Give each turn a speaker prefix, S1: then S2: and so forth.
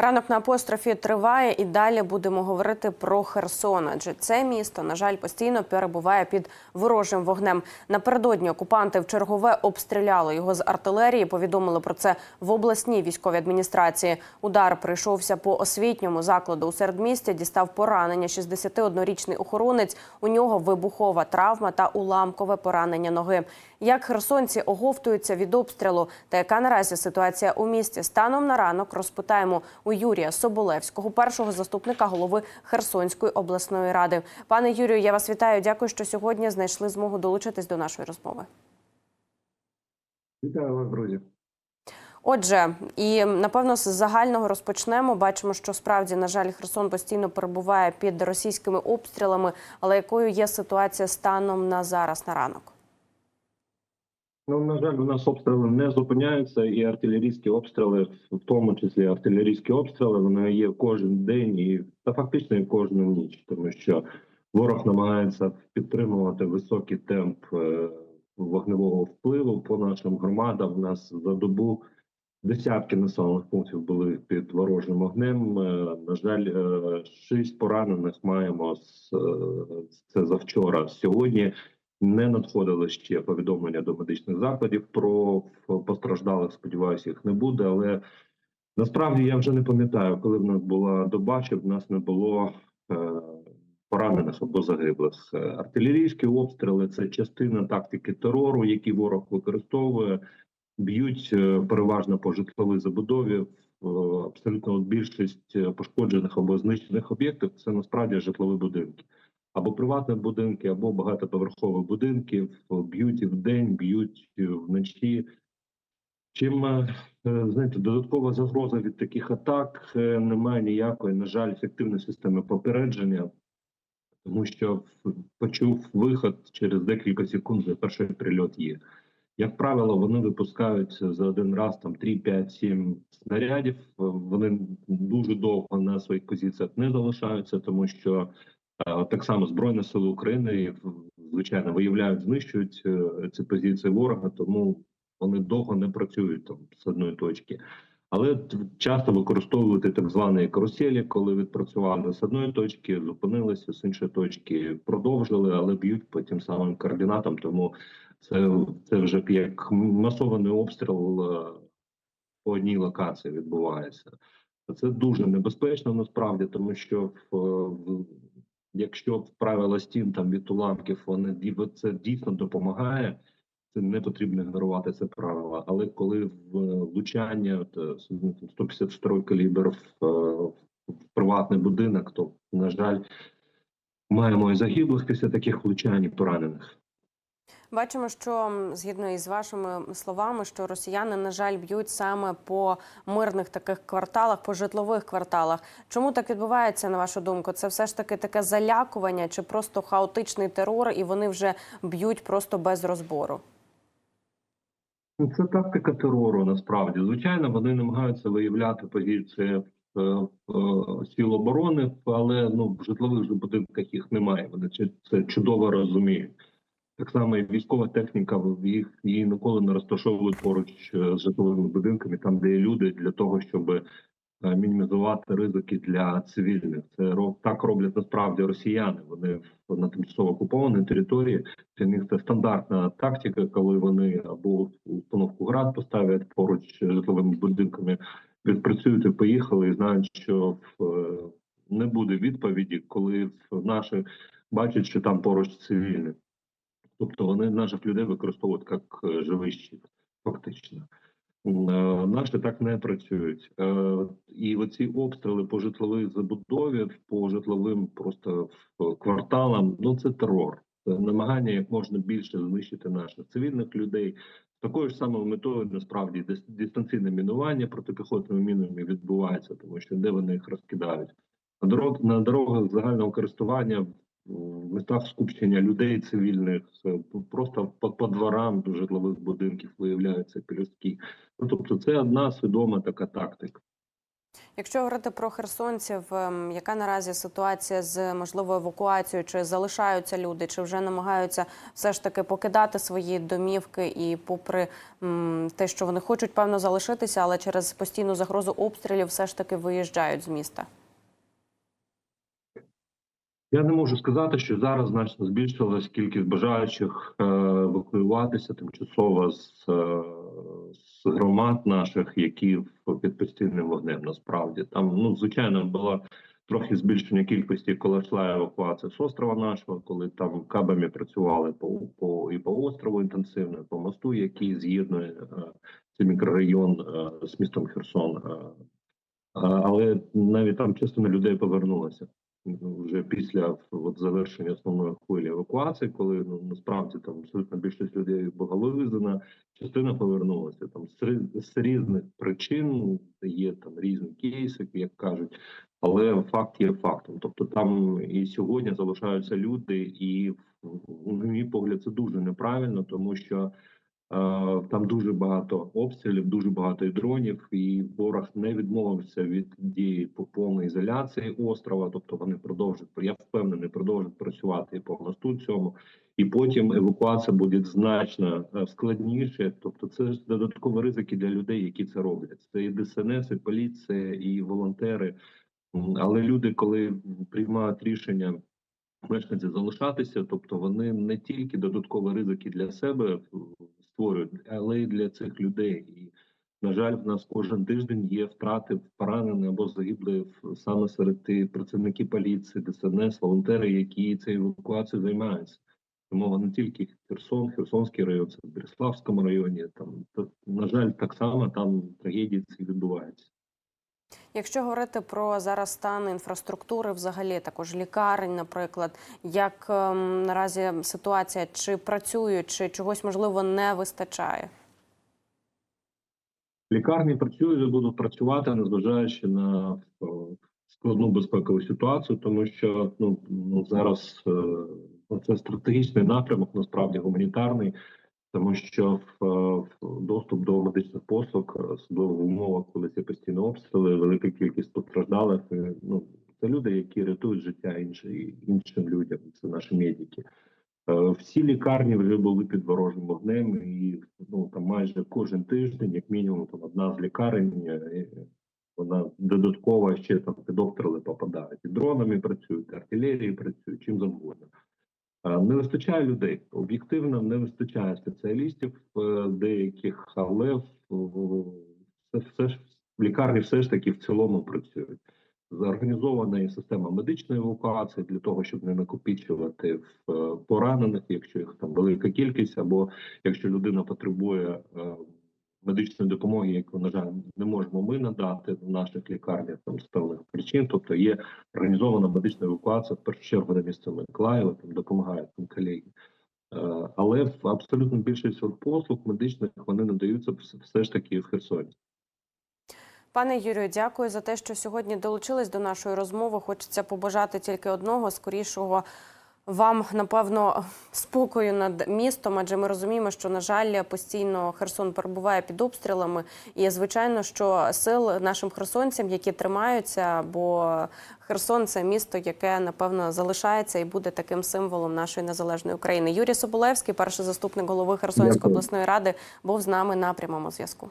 S1: Ранок на апострофі триває і далі будемо говорити про Херсон. Адже це місто, на жаль, постійно перебуває під ворожим вогнем. Напередодні окупанти в чергове обстріляли його з артилерії. Повідомили про це в обласній військовій адміністрації. Удар прийшовся по освітньому закладу у середмісті. Дістав поранення 61-річний охоронець. У нього вибухова травма та уламкове поранення ноги. Як херсонці оговтуються від обстрілу та яка наразі ситуація у місті станом на ранок розпитаємо у Юрія Соболевського, першого заступника голови Херсонської обласної ради. Пане Юрію, я вас вітаю. Дякую, що сьогодні знайшли змогу долучитись до нашої розмови.
S2: Вітаю вас, друзі.
S1: Отже, і напевно з загального розпочнемо. Бачимо, що справді на жаль Херсон постійно перебуває під російськими обстрілами. Але якою є ситуація станом на зараз на ранок?
S2: Ну на жаль, у нас обстріли не зупиняються, і артилерійські обстріли, в тому числі артилерійські обстріли, вони є кожен день і та фактично і кожну ніч, тому що ворог намагається підтримувати високий темп е, вогневого впливу по нашим громадам. У нас за добу десятки населених пунктів були під ворожим огнем. Е, На жаль, е, шість поранених маємо це завчора. Сьогодні не надходили ще повідомлення до медичних закладів про постраждалих. Сподіваюся, їх не буде. Але насправді я вже не пам'ятаю, коли в нас була доба, щоб в нас не було е, поранених або загиблих. Артилерійські обстріли це частина тактики терору, які ворог використовує. Б'ють е, переважно по житловій забудові. Е, Абсолютно більшість пошкоджених або знищених об'єктів це насправді житлові будинки або приватні будинки, або багатоповерхові будинки б'ють і вдень, б'ють вночі. Чим е, знаєте, додаткова загроза від таких атак е, немає ніякої, на жаль, ефективної системи попередження, тому що почув виход через декілька секунд, за перший прильот є. Як правило, вони випускають за один раз там 3, 5, 7 снарядів. Вони дуже довго на своїх позиціях не залишаються, тому що Е, Так само Збройні сили України звичайно виявляють, знищують е, ці позиції ворога, тому вони довго не працюють там з одної точки. Але часто використовують так звані каруселі, коли відпрацювали з одної точки, зупинилися з іншої точки, продовжили, але б'ють по тим самим координатам. Тому це, це вже як масований обстріл е, по одній локації відбувається. Це дуже небезпечно насправді, тому що в, якщо правила стін там від уламків вони це дійсно допомагає. Це не потрібно ігнорувати це правило. Але коли в влучання от, е, 152 калібр в, е, в приватний будинок, то на жаль, маємо і загиблих після таких влучань, поранених.
S1: Бачимо, що згідно із вашими словами, що росіяни, на жаль, б'ють саме по мирних таких кварталах, по житлових кварталах. Чому так відбувається, на вашу думку? Це все ж таки таке залякування чи просто хаотичний терор, і вони вже б'ють просто без розбору?
S2: Ну, Це тактика терору. Насправді, звичайно, вони намагаються виявляти позиції е, е, сіл оборони, але ну в житлових будинках їх немає. Вони це чудово розуміють. Так само і військова техніка їх її ніколи не розташовують поруч е, з житловими будинками, там де є люди, для того, щоб е, мінімізувати ризики для цивільних. Це так роблять насправді росіяни. Вони на тимчасово окупованій території. Для них це стандартна тактика, коли вони або установку град поставлять поруч з житловими будинками, відпрацюють і поїхали, і знають, що е, не буде відповіді, коли наші бачать, що там поруч цивільні. Тобто вони наших людей використовують як е, живий щит, фактично. Е, Наші так не працюють. Е, І оці обстріли по житловій забудові, по житловим просто кварталам, ну це терор. Це намагання як можна більше знищити наших цивільних людей. Такою ж самою метою насправді дис- дистанційне мінування протипіхотними мінами відбувається, тому що де вони їх розкидають. На дорог на дорогах загального користування в містах скупчення людей цивільних просто по, по дворам до житлових будинків виявляються пілюстки. Ну тобто, це одна свідома така тактика.
S1: Якщо говорити про херсонців, ем, яка наразі ситуація з можливою евакуацією? Чи залишаються люди, чи вже намагаються все ж таки покидати свої домівки і, попри те, що вони хочуть певно залишитися, але через постійну загрозу обстрілів, все ж таки виїжджають з міста?
S2: Я не можу сказати, що зараз значно збільшилась кількість бажаючих е, евакуюватися тимчасово з, е, з громад наших, які під постійним вогнем. Насправді там ну звичайно було трохи збільшення кількості, коли йшла евакуація з острова нашого, коли там кабами працювали по, по і по острову інтенсивно, і по мосту, який з'єднує е, цей мікрорайон з містом Херсон. Але навіть там частина людей повернулася ну, вже після от, завершення основної хвилі евакуації, коли ну насправді там абсолютно більшість людей була вивезена, частина повернулася там з, різних причин. Є там різні кейси, як кажуть, але факт є фактом. Тобто там і сьогодні залишаються люди, і на мій погляд, це дуже неправильно, тому що. Е, Там дуже багато обстрілів, дуже багато і дронів, і ворог не відмовився від дії по повної ізоляції острова. Тобто вони продовжують я впевнений, продовжують працювати і по мосту цьому, і потім евакуація буде значно е, складніше. Тобто, це ж додаткові ризики для людей, які це роблять. Це і ДСНС, і поліція, і волонтери. Але люди, коли приймають рішення мешканці залишатися, тобто вони не тільки додаткові ризики для себе створюють, але й для цих людей. І на жаль, в нас кожен тиждень є втрати поранені або загиблих саме серед тих працівників поліції, ДСНС, волонтери, які цією евакуацією займаються. Тому не тільки Херсон, Херсонський район, це в Береславському районі. Там та, на жаль, так само там трагедії ці відбуваються.
S1: Якщо говорити про зараз стан інфраструктури, взагалі також лікарень, наприклад, як ем, наразі ситуація, чи працюють, чи чогось можливо не вистачає?
S2: Лікарні працюють і будуть працювати, незважаючи на е, складну безпекову ситуацію, тому що ну, ну зараз е, ну, це стратегічний напрямок, насправді гуманітарний, тому що е, в доступ до медичних послуг, е, особливо в умовах, коли це постійні обстріли, велика кількість постраждалих. е, Ну це люди, які рятують життя іншим іншим людям. Це наші медики. Е, Всі лікарні вже були під ворожим вогнем, і ну там майже кожен тиждень, як мінімум, там одна з лікарень, е, вона додатково ще там під обстріли попадають. І дронами працюють, артилерії працюють, чим завгодно. Е, Не вистачає людей. Об'єктивно не вистачає спеціалістів е, деяких, але все, ж лікарні все ж таки в цілому працюють. Зорганізована і система медичної евакуації для того, щоб не накопичувати в е, поранених, якщо їх там велика кількість, або якщо людина потребує медичної допомоги, яку на жаль не можемо ми надати в наших лікарнях там з певних причин. Тобто є організована медична евакуація в першу чергу на місце Миколаєва, там допомагають там колеги. Е, Але абсолютно більшість послуг медичних вони надаються все ж таки в Херсоні.
S1: Пане Юрію, дякую за те, що сьогодні долучились до нашої розмови. Хочеться побажати тільки одного скорішого. Вам напевно спокою над містом, адже ми розуміємо, що на жаль постійно Херсон перебуває під обстрілами, і звичайно, що сил нашим херсонцям, які тримаються, бо Херсон це місто, яке напевно залишається і буде таким символом нашої незалежної України. Юрій Соболевський, перший заступник голови Херсонської обласної ради, був з нами на прямому зв'язку.